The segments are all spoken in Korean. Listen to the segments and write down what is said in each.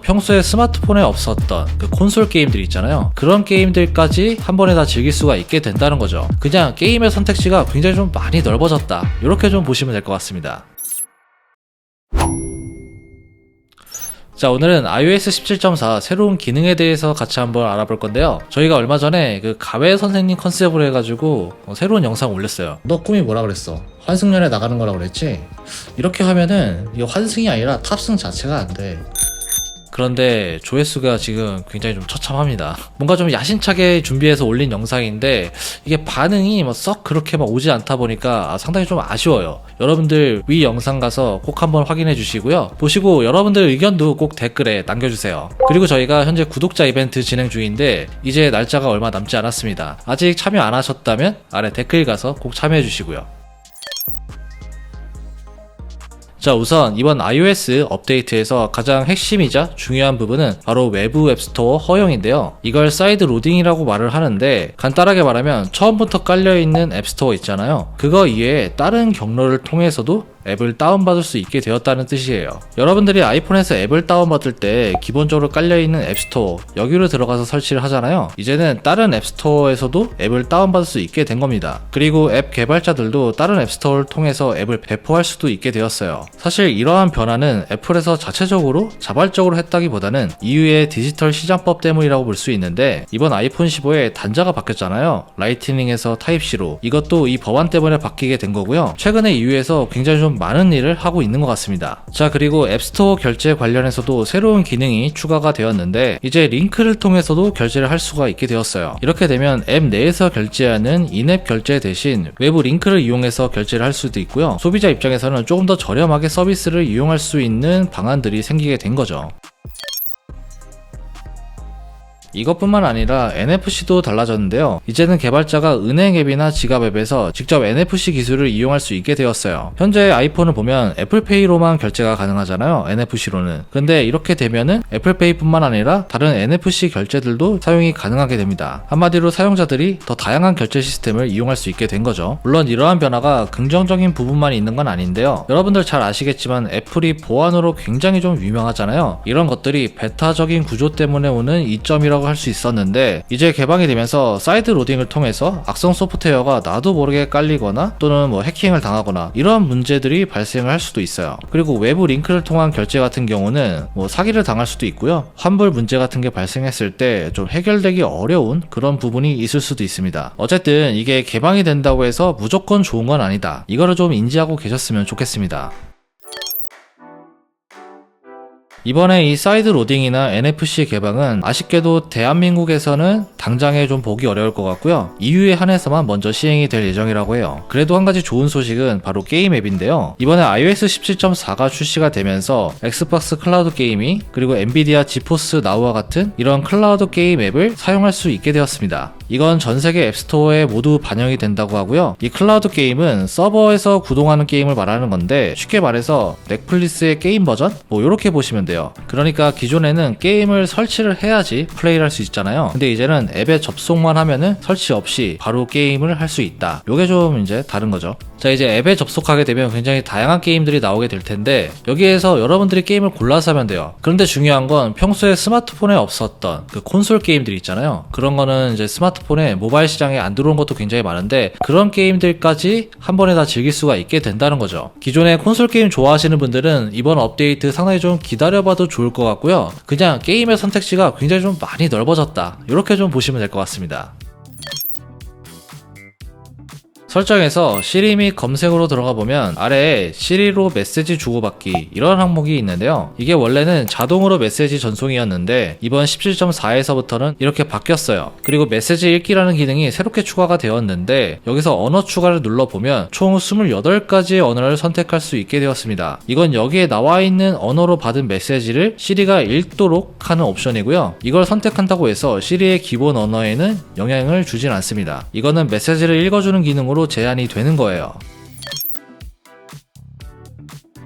평소에 스마트폰에 없었던 그 콘솔 게임들 있잖아요. 그런 게임들까지 한 번에 다 즐길 수가 있게 된다는 거죠. 그냥 게임의 선택지가 굉장히 좀 많이 넓어졌다. 이렇게 좀 보시면 될 것 같습니다. 자, 오늘은 iOS 17.4 새로운 기능에 대해서 같이 한번 알아볼 건데요. 저희가 얼마 전에 그 가외 선생님 컨셉으로 해가지고 어, 새로운 영상 올렸어요. 너 꿈이 뭐라 그랬어? 환승연에 나가는 거라 그랬지? 이렇게 하면은 이 환승이 아니라 탑승 자체가 안 돼. 그런데 조회수가 지금 굉장히 좀 처참합니다. 뭔가 좀 야심차게 준비해서 올린 영상인데 이게 반응이 뭐 썩 그렇게 막 오지 않다 보니까 아, 상당히 좀 아쉬워요. 여러분들 위 영상 가서 꼭 한번 확인해 주시고요. 보시고 여러분들 의견도 꼭 댓글에 남겨주세요. 그리고 저희가 현재 구독자 이벤트 진행 중인데 이제 날짜가 얼마 남지 않았습니다. 아직 참여 안 하셨다면 아래 댓글 가서 꼭 참여해 주시고요. 자 우선 이번 iOS 업데이트에서 가장 핵심이자 중요한 부분은 바로 외부 앱스토어 허용인데요. 이걸 사이드 로딩이라고 말을 하는데 간단하게 말하면 처음부터 깔려있는 앱스토어 있잖아요. 그거 이외에 다른 경로를 통해서도 앱을 다운받을 수 있게 되었다는 뜻이에요. 여러분들이 아이폰에서 앱을 다운받을 때 기본적으로 깔려있는 앱스토어 여기로 들어가서 설치를 하잖아요. 이제는 다른 앱스토어에서도 앱을 다운받을 수 있게 된 겁니다. 그리고 앱 개발자들도 다른 앱스토어를 통해서 앱을 배포할 수도 있게 되었어요. 사실 이러한 변화는 애플에서 자체적으로 자발적으로 했다기보다는 이후의 디지털 시장법 때문이라고 볼 수 있는데 이번 아이폰 15에 단자가 바뀌었잖아요. 라이트닝에서 타입C로 이것도 이 법안 때문에 바뀌게 된 거고요. 최근에 이후에서 굉장히 좀 많은 일을 하고 있는 것 같습니다. 자 그리고 앱스토어 결제 관련해서도 새로운 기능이 추가가 되었는데 이제 링크를 통해서도 결제를 할 수가 있게 되었어요. 이렇게 되면 앱 내에서 결제하는 인앱 결제 대신 외부 링크를 이용해서 결제를 할 수도 있고요. 소비자 입장에서는 조금 더 저렴하게 서비스를 이용할 수 있는 방안들이 생기게 된 거죠. 이것뿐만 아니라 NFC도 달라졌는데요. 이제는 개발자가 은행 앱이나 지갑 앱에서 직접 NFC 기술을 이용할 수 있게 되었어요. 현재 아이폰을 보면 애플페이로만 결제가 가능하잖아요. NFC로는. 근데 이렇게 되면은 애플페이뿐만 아니라 다른 NFC 결제들도 사용이 가능하게 됩니다. 한마디로 사용자들이 더 다양한 결제 시스템을 이용할 수 있게 된 거죠. 물론 이러한 변화가 긍정적인 부분만 있는 건 아닌데요. 여러분들 잘 아시겠지만 애플이 보안으로 굉장히 좀 유명하잖아요. 이런 것들이 베타적인 구조 때문에 오는 이점이라고 할 수 있었는데 이제 개방이 되면서 사이드 로딩을 통해서 악성 소프트웨어가 나도 모르게 깔리거나 또는 뭐 해킹을 당하거나 이런 문제들이 발생을 할 수도 있어요. 그리고 외부 링크를 통한 결제 같은 경우는 뭐 사기를 당할 수도 있고요. 환불 문제 같은 게 발생했을 때 좀 해결되기 어려운 그런 부분이 있을 수도 있습니다. 어쨌든 이게 개방이 된다고 해서 무조건 좋은 건 아니다. 이거를 좀 인지하고 계셨으면 좋겠습니다. 이번에 이 사이드 로딩이나 NFC 개방은 아쉽게도 대한민국에서는 당장에 좀 보기 어려울 것 같고요. EU에 한해서만 먼저 시행이 될 예정이라고 해요. 그래도 한 가지 좋은 소식은 바로 게임 앱인데요. 이번에 iOS 17.4가 출시가 되면서 엑스박스 클라우드 게이밍 그리고 엔비디아 지포스 나우와 같은 이런 클라우드 게임 앱을 사용할 수 있게 되었습니다. 이건 전 세계 앱스토어에 모두 반영이 된다고 하고요. 이 클라우드 게임은 서버에서 구동하는 게임을 말하는 건데 쉽게 말해서 넷플릭스의 게임 버전? 뭐 이렇게 보시면 돼요. 그러니까 기존에는 게임을 설치를 해야지 플레이를 할 수 있잖아요. 근데 이제는 앱에 접속만 하면은 설치 없이 바로 게임을 할 수 있다. 요게 좀 이제 다른 거죠. 자 이제 앱에 접속하게 되면 굉장히 다양한 게임들이 나오게 될 텐데 여기에서 여러분들이 게임을 골라서 하면 돼요. 그런데 중요한 건 평소에 스마트폰에 없었던 그 콘솔 게임들 있잖아요. 그런 거는 이제 스마트폰에 모바일 시장에 안 들어온 것도 굉장히 많은데 그런 게임들까지 한 번에 다 즐길 수가 있게 된다는 거죠. 기존에 콘솔 게임 좋아하시는 분들은 이번 업데이트 상당히 좀 기다려봐도 좋을 것 같고요. 그냥 게임의 선택지가 굉장히 좀 많이 넓어졌다. 이렇게 좀 보시면 될 것 같습니다. 설정에서 시리 및 검색으로 들어가 보면 아래에 시리로 메시지 주고받기 이런 항목이 있는데요. 이게 원래는 자동으로 메시지 전송이었는데 이번 17.4에서부터는 이렇게 바뀌었어요. 그리고 메시지 읽기라는 기능이 새롭게 추가가 되었는데 여기서 언어 추가를 눌러보면 총 28가지의 언어를 선택할 수 있게 되었습니다. 이건 여기에 나와 있는 언어로 받은 메시지를 시리가 읽도록 하는 옵션이고요. 이걸 선택한다고 해서 시리의 기본 언어에는 영향을 주진 않습니다. 이거는 메시지를 읽어주는 기능으 로 제한이 되는 거예요.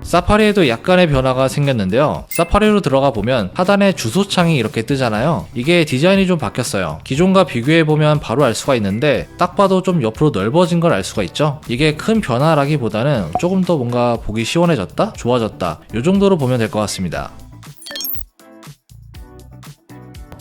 사파리에도 약간의 변화가 생겼는데요. 사파리로 들어가 보면 하단에 주소창이 이렇게 뜨잖아요. 이게 디자인이 좀 바뀌었어요. 기존과 비교해 보면 바로 알 수가 있는데 딱 봐도 좀 옆으로 넓어진 걸 알 수가 있죠. 이게 큰 변화라기보다는 조금 더 뭔가 보기 시원해졌다, 좋아졌다. 이 정도로 보면 될 것 같습니다.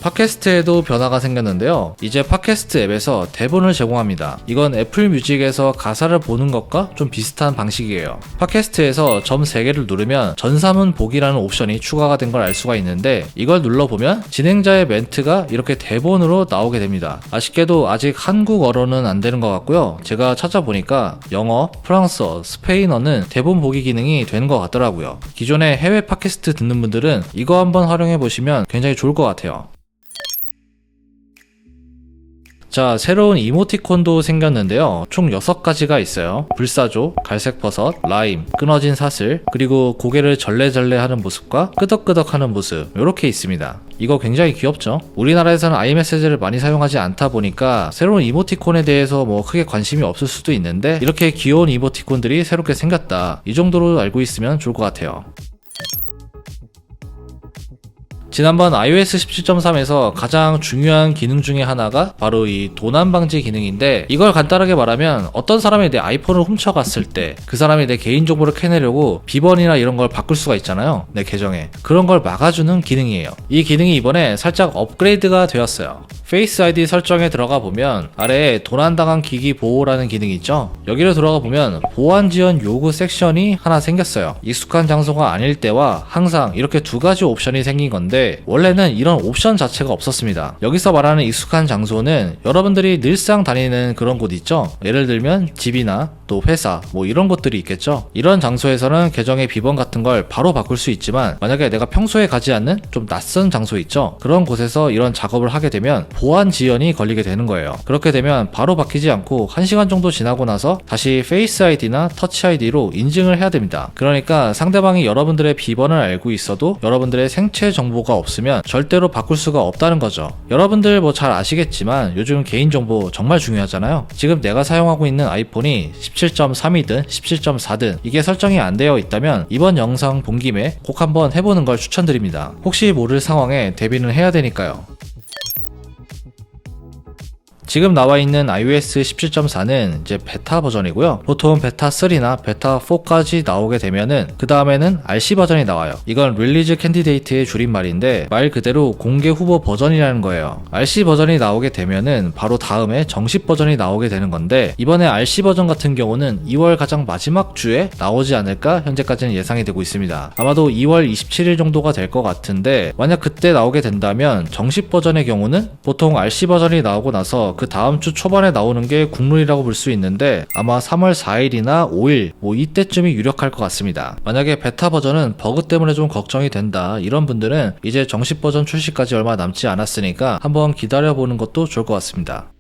팟캐스트에도 변화가 생겼는데요. 이제 팟캐스트 앱에서 대본을 제공합니다. 이건 애플 뮤직에서 가사를 보는 것과 좀 비슷한 방식이에요. 팟캐스트에서 점 3개를 누르면 전사문 보기라는 옵션이 추가가 된 걸 알 수가 있는데 이걸 눌러보면 진행자의 멘트가 이렇게 대본으로 나오게 됩니다. 아쉽게도 아직 한국어로는 안 되는 것 같고요. 제가 찾아보니까 영어, 프랑스어, 스페인어는 대본 보기 기능이 되는 것 같더라고요. 기존에 해외 팟캐스트 듣는 분들은 이거 한번 활용해 보시면 굉장히 좋을 것 같아요. 자, 새로운 이모티콘도 생겼는데요. 총 6가지가 있어요. 불사조, 갈색버섯, 라임, 끊어진 사슬, 그리고 고개를 절레절레 하는 모습과 끄덕끄덕 하는 모습, 이렇게 있습니다. 이거 굉장히 귀엽죠? 우리나라에서는 아이메시지를 많이 사용하지 않다 보니까 새로운 이모티콘에 대해서 뭐 크게 관심이 없을 수도 있는데 이렇게 귀여운 이모티콘들이 새롭게 생겼다. 이 정도로 알고 있으면 좋을 것 같아요. 지난번 iOS 17.3에서 가장 중요한 기능 중에 하나가 바로 이 도난 방지 기능인데 이걸 간단하게 말하면 어떤 사람이 내 아이폰을 훔쳐갔을 때 그 사람이 내 개인정보를 캐내려고 비번이나 이런 걸 바꿀 수가 있잖아요 내 계정에. 그런 걸 막아주는 기능이에요. 이 기능이 이번에 살짝 업그레이드가 되었어요 페이스 아이디 설정에 들어가 보면 아래에 도난당한 기기 보호라는 기능이 있죠? 여기를 들어가 보면 보안 지원 요구 섹션이 하나 생겼어요. 익숙한 장소가 아닐 때와 항상 이렇게 두 가지 옵션이 생긴 건데 원래는 이런 옵션 자체가 없었습니다. 여기서 말하는 익숙한 장소는 여러분들이 늘상 다니는 그런 곳 있죠? 예를 들면 집이나 또 회사 뭐 이런 곳들이 있겠죠? 이런 장소에서는 계정의 비번 같은 걸 바로 바꿀 수 있지만 만약에 내가 평소에 가지 않는 좀 낯선 장소 있죠? 그런 곳에서 이런 작업을 하게 되면 보안 지연이 걸리게 되는 거예요. 그렇게 되면 바로 바뀌지 않고 1시간 정도 지나고 나서 다시 페이스 아이디나 터치 아이디로 인증을 해야 됩니다. 그러니까 상대방이 여러분들의 비번을 알고 있어도 여러분들의 생체 정보가 없으면 절대로 바꿀 수가 없다는 거죠. 여러분들 뭐 잘 아시겠지만 요즘 개인정보 정말 중요하잖아요. 지금 내가 사용하고 있는 아이폰이 17.3이든 17.4든 이게 설정이 안 되어 있다면 이번 영상 본 김에 꼭 한번 해보는 걸 추천드립니다. 혹시 모를 상황에 대비는 해야 되니까요. 지금 나와 있는 iOS 17.4는 이제 베타 버전이고요. 보통 베타 3나 베타 4까지 나오게 되면은 그 다음에는 RC 버전이 나와요. 이건 릴리즈 캔디데이트의 줄임말인데 말 그대로 공개 후보 버전이라는 거예요. RC 버전이 나오게 되면은 바로 다음에 정식 버전이 나오게 되는 건데 이번에 RC 버전 같은 경우는 2월 가장 마지막 주에 나오지 않을까 현재까지는 예상이 되고 있습니다. 아마도 2월 27일 정도가 될 것 같은데 만약 그때 나오게 된다면 정식 버전의 경우는 보통 RC 버전이 나오고 나서 그 다음 주 초반에 나오는 게 국룰이라고 볼 수 있는데 아마 3월 4일이나 5일 뭐 이때쯤이 유력할 것 같습니다. 만약에 베타 버전은 버그 때문에 좀 걱정이 된다 이런 분들은 이제 정식 버전 출시까지 얼마 남지 않았으니까 한번 기다려보는 것도 좋을 것 같습니다.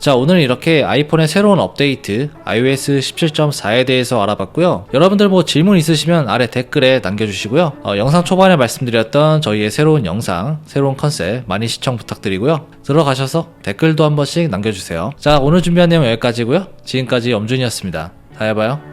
자, 오늘 이렇게 아이폰의 새로운 업데이트 iOS 17.4에 대해서 알아봤고요. 여러분들 뭐 질문 있으시면 아래 댓글에 남겨주시고요. 어, 영상 초반에 말씀드렸던 저희의 새로운 영상, 새로운 컨셉 많이 시청 부탁드리고요. 들어가셔서 댓글도 한 번씩 남겨주세요. 자, 오늘 준비한 내용 여기까지고요. 지금까지 엄준이었습니다. 다음에 봐요.